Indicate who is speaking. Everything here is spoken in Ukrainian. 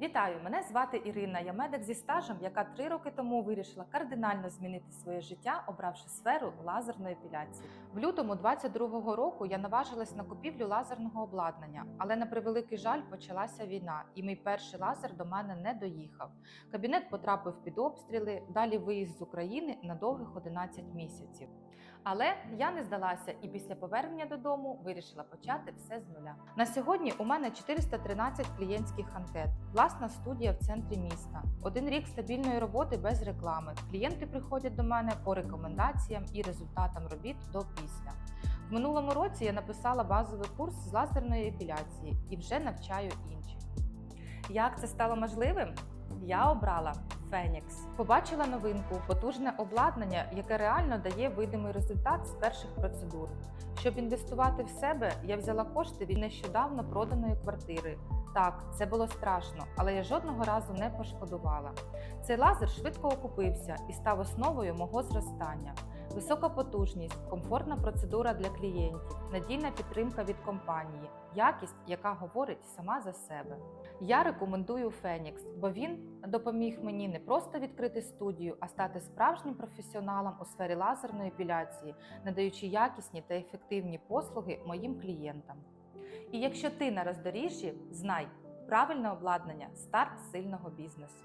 Speaker 1: Вітаю! Мене звати Ірина. Я медик зі стажем, яка три роки тому вирішила кардинально змінити своє життя, обравши сферу лазерної епіляції. В лютому 22-го року я наважилась на купівлю лазерного обладнання, але на превеликий жаль почалася війна, і мій перший лазер до мене не доїхав. Кабінет потрапив під обстріли, далі виїзд з України на довгих 11 місяців. Але я не здалася і після повернення додому вирішила почати все з нуля. На сьогодні у мене 413 клієнтських анкет, власна студія в центрі міста, один рік стабільної роботи без реклами. Клієнти приходять до мене по рекомендаціям і результатам робіт до після. В минулому році я написала базовий курс з лазерної епіляції і вже навчаю інших. Як це стало можливим? Я обрала Фенікс. Побачила новинку, потужне обладнання, яке реально дає видимий результат з перших процедур. Щоб інвестувати в себе, я взяла кошти від нещодавно проданої квартири. Так, це було страшно, але я жодного разу не пошкодувала. Цей лазер швидко окупився і став основою мого зростання. Висока потужність, комфортна процедура для клієнтів, надійна підтримка від компанії, якість, яка говорить сама за себе. Я рекомендую Фенікс, бо він допоміг мені не просто відкрити студію, а стати справжнім професіоналом у сфері лазерної епіляції, надаючи якісні та ефективні послуги моїм клієнтам. І якщо ти на роздоріжжі, знай, правильне обладнання старт сильного бізнесу.